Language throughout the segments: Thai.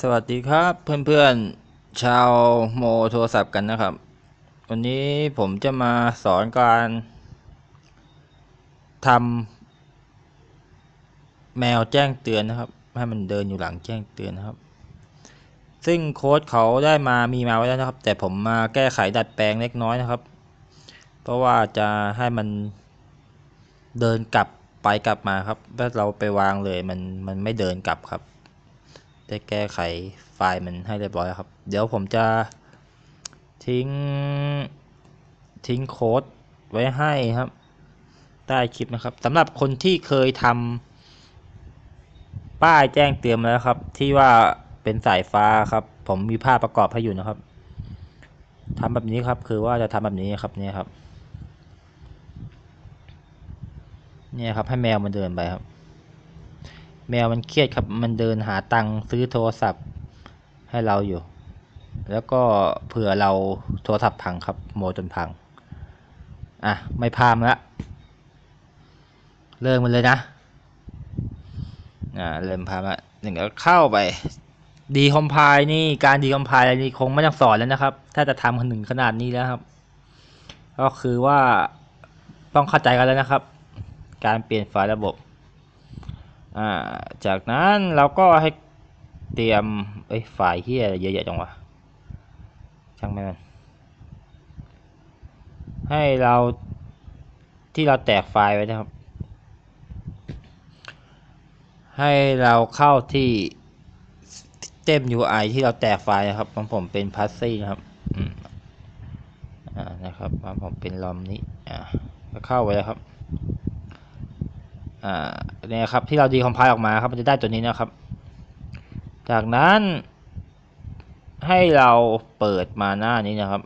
สวัสดีครับเพื่อนๆชาวโมโทรศัพท์กันนะครับ วันนี้ผมจะมาสอนการทำแมวแจ้งเตือนนะครับ ให้มันเดินอยู่หลังแจ้งเตือนนะครับ ซึ่งโค้ดเขาได้มามีมาไว้แล้วนะครับ แต่ผมมาแก้ไขดัดแปลงเล็กน้อยนะครับ เพราะว่าจะให้มันเดินกลับไปกลับมาครับถ้าเราไปวางเลยมันมันไม่เดินกลับครับ ได้แก้ไขไฟล์มันให้เรียบร้อยครับ เดี๋ยวผมจะทิ้งทิ้งโค้ดไว้ให้ครับ ใต้คลิปนะครับสำหรับคนที่เคยทำป้ายแจ้งเตือนมาแล้วครับ ที่ว่าเป็นสายฟ้าครับ ผมมีภาพประกอบให้อยู่นะครับทำแบบนี้ครับ คือว่าจะทำแบบนี้ครับเนี่ยครับเนี่ยครับให้แมวมันเดินไปครับ แมวมันเครียดครับ มันเดินหาตังค์ซื้อโทรศัพท์ให้เราอยู่ แล้วก็เผื่อเราโทรศัพท์พังครับโมจนพัง อะ ไม่พามละเริ่มมันเลยนะ อ่า เริ่มพามละหนึ่งก็เข้าไป ดีคอมไพล์นี่การดีคอมไพล์อะไรนี่คงไม่ต้องสอนแล้วนะครับ ถ้าจะทำหนึ่งขนาดนี้แล้วครับ ก็คือว่าต้องเข้าใจกันแล้วนะครับ การเปลี่ยนไฟล์ระบบ อ่าจากนั้นเราก็ให้เตรียมเอ้ยไฟล์ที่เยอะๆจังวะช่างแม่มันให้เราที่เราแตกไฟล์ไว้นะครับ ให้เราเข้าที่เต็ม UI ที่เราแตกไฟล์นะครับของผมเป็นพัซซี่นะครับอ่านะครับของผมเป็นลอมนี้อ่าก็เข้าไว้แล้วครับ อ่าเนี่ยครับที่เราดีคอมไพล์ออกมาครับมันจะได้ตัวนี้นะครับ จากนั้น ให้เราเปิดมาหน้านี้นะครับ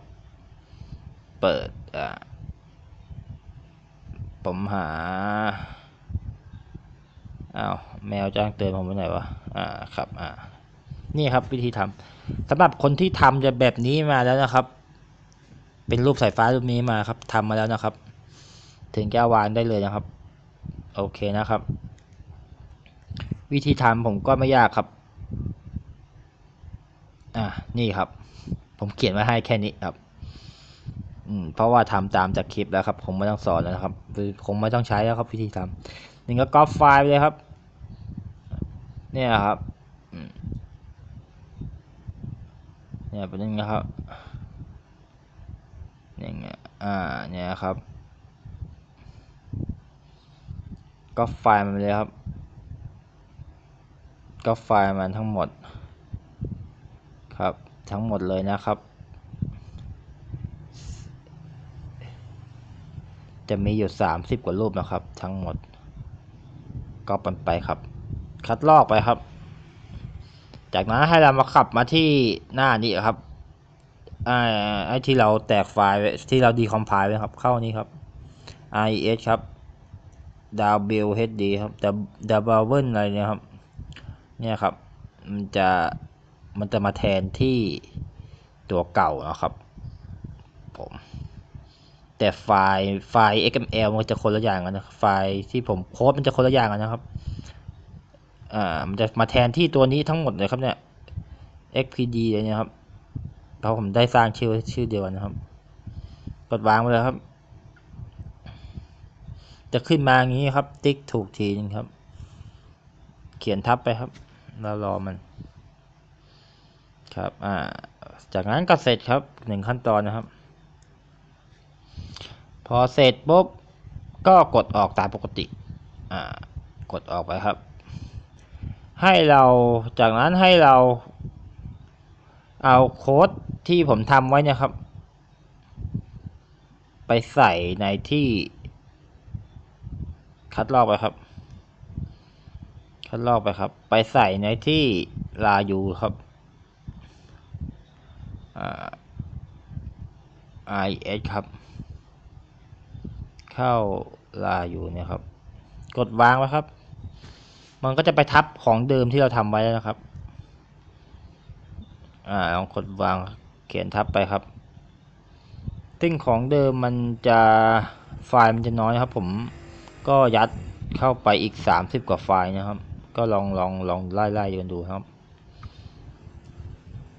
เปิดอ่าผมหาอ้าวแมวจ้างเตือนผมไปไหนวะอ่าครับอ่านี่ครับวิธีทำสำหรับคนที่ทำจะแบบนี้มาแล้วนะครับ เป็นรูปสายฟ้ารูปนี้มาครับทำมาแล้วนะครับ ถึงจะวางได้เลยนะครับ โอเคนะครับ วิธีทำผมก็ไม่ยากครับอ่านี่ครับ ผมเขียนไว้ให้แค่นี้ครับอืมเพราะว่าทำตามจากคลิปแล้วครับผมไม่ต้องสอนแล้วนะครับคือคงไม่ต้องใช้แล้วครับวิธีทำหนึ่งก็ก๊อปไฟล์ไปเลยครับ เนี่ยครับเนี่ยเป็นยังไงครับอย่างเงี้ยอ่าเนี่ยครับ ก็ไฟล์มันเลยครับ ก็ไฟล์มันทั้งหมดครับ ทั้งหมดเลยนะครับ จะมีอยู่ 30 กว่ารูปนะครับ ทั้งหมด ก็ปันไปครับ คัดลอกไปครับ จากนั้นให้เรามาขับมาที่หน้านี้ครับไอ้ที่เราแตกไฟล์ที่เราดีคอมไพล์ไว้ครับ เข้านี้ครับ IES ครับ WHD ครับ W อะไรเนี่ยครับ เนี่ยครับ มันจะมันจะมาแทนที่ตัวเก่านะครับ ผม แต่ไฟล์ไฟล์ XML มันจะคนละอย่างกันนะไฟล์ที่ผมโค้ดมันจะคนละอย่างกันนะครับอ่ามันจะมาแทนที่ตัวนี้ทั้งหมดเลยครับเนี่ย XPD เลยนี่ยครับเพราะผมได้สร้างชื่อชื่อเดียวกันนะครับ กดวางไปเลยครับ จะขึ้นมาอย่างนี้ครับ ติ๊กถูกทีนึงครับ เขียนทับไปครับ แล้วรอมัน ครับ อ่า จากนั้นก็เสร็จครับหนึ่งขั้นตอนนะครับ พอเสร็จปุ๊บ ก็กดออกตามปกติ อ่า กดออกไปครับ ให้เราจากนั้นให้เรา เอาโค้ดที่ผมทำไว้นี่ยครับ ไปใส่ในที่ คัดลอกไปครับ คัดลอกไปครับ ไปใส่ในที่ลายูครับ IS ครับ เข้าลายูเนี่ยครับ กดวางไว้ครับ มันก็จะไปทับของเดิมที่เราทำไว้แล้วนะครับ อ่าลองกดวางเขียนทับไปครับซึ่งของเดิมมันจะไฟล์มันจะน้อยครับผม ก็ยัดเข้าไปอีก 30 กว่าไฟล์นะครับ ก็ลองลองลองไล่ไล่กันดูครับ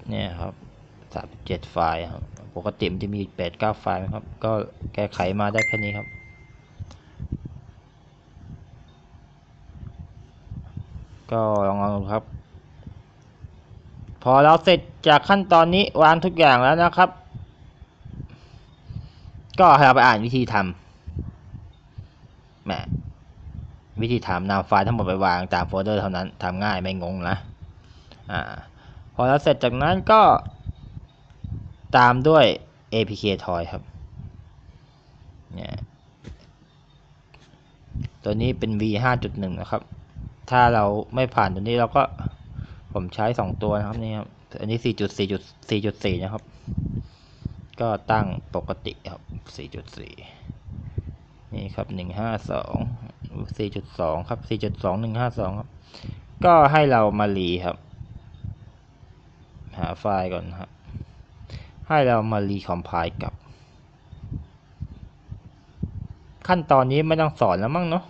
เนี่ยครับสามเจ็ดไฟล์ครับ ปกติมันจะมีแปดเก้าไฟล์ครับ ก็แก้ไขมาได้แค่นี้ครับก็ลองลองดูครับ พอเราเสร็จจากขั้นตอนนี้วางทุกอย่างแล้วนะครับ ก็ให้เราไปอ่านวิธีทำ แหมวิธีทำนำไฟล์ทั้งหมดไปวางตามโฟลเดอร์เท่านั้นทำง่ายไม่งงนะอ่าพอเราเสร็จจากนั้นก็ตามด้วย apk toy ครับเนี่ยตัวนี้เป็น v 5.1 นะครับ ถ้าเราไม่ผ่านตัวนี้เราก็ผมใช้ 2 ตัวนะครับนี่ครับ อันนี้ 4.4.4.4 นะครับ ก็ตั้งปกติครับ 4.4 นี่ครับ152 4.2ครับ4.2 152ครับ ก็ให้เรามารีครับ หาไฟล์ก่อนครับ ให้เรามารีคอมไพล์กับ ขั้นตอนนี้ไม่ต้องสอนแล้วมั้งเนาะ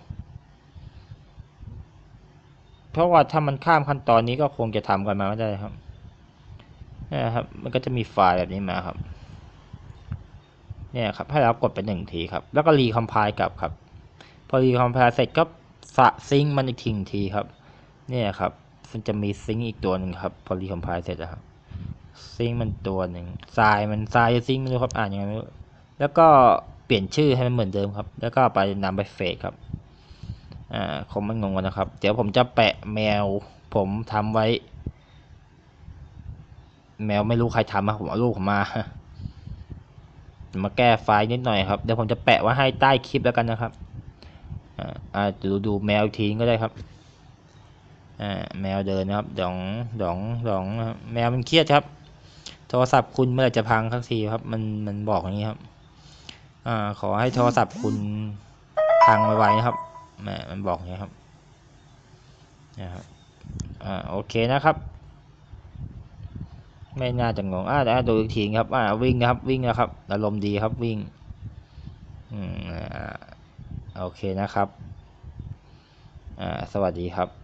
เพราะว่าถ้ามันข้ามขั้นตอนนี้ก็คงจะทำกันมาไม่ได้ครับนะครับ มันก็จะมีไฟล์แบบนี้มาครับ เนี่ยครับให้เรากดไปหนึ่งทีครับ แล้วก็รีคอมไพล์กลับครับ พอรีคอมไพล์เสร็จก็สะซิงมันอีกทีหนึ่งทีครับ เนี่ยครับมันจะมีซิงอีกตัวหนึ่งครับ พอรีคอมไพล์เสร็จแล้วครับซิงมันตัวหนึ่งทรายมันทรายซิงไม่รู้ครับอ่านยังไงไม่รู้แล้วก็เปลี่ยนชื่อให้มันเหมือนเดิมครับ แล้วก็ไปนำไปเฟซครับอ่าคงไม่งงกันนะครับ เดี๋ยวผมจะแปะแมว ผมทำไว้ แมวไม่รู้ใครทำมาผมเอารูปผมมา มาแก้ไฟล์นิดหน่อยครับ เดี๋ยวผมจะแปะไว้ให้ใต้คลิปแล้วกันนะครับอ่าดูดูแมวอีกทีก็ได้ครับอ่าแมวเดินนะครับดองดองดองครับแมวมันเครียดครับ โทรศัพท์คุณเมื่อไหร่จะพังสักทีครับ มันมันบอกอย่างนี้ครับอ่าขอให้โทรศัพท์คุณพังไวๆนะครับแมมันบอกอย่างนี้ครับนะครับอ่าโอเคนะครับ ไม่น่าจะงงอ่าแต่ดูอีกทีครับอ่าวิ่งนะครับวิ่งนะครับอารมณ์ดีครับวิ่งอืมอ่าโอเคนะครับอ่าสวัสดีครับ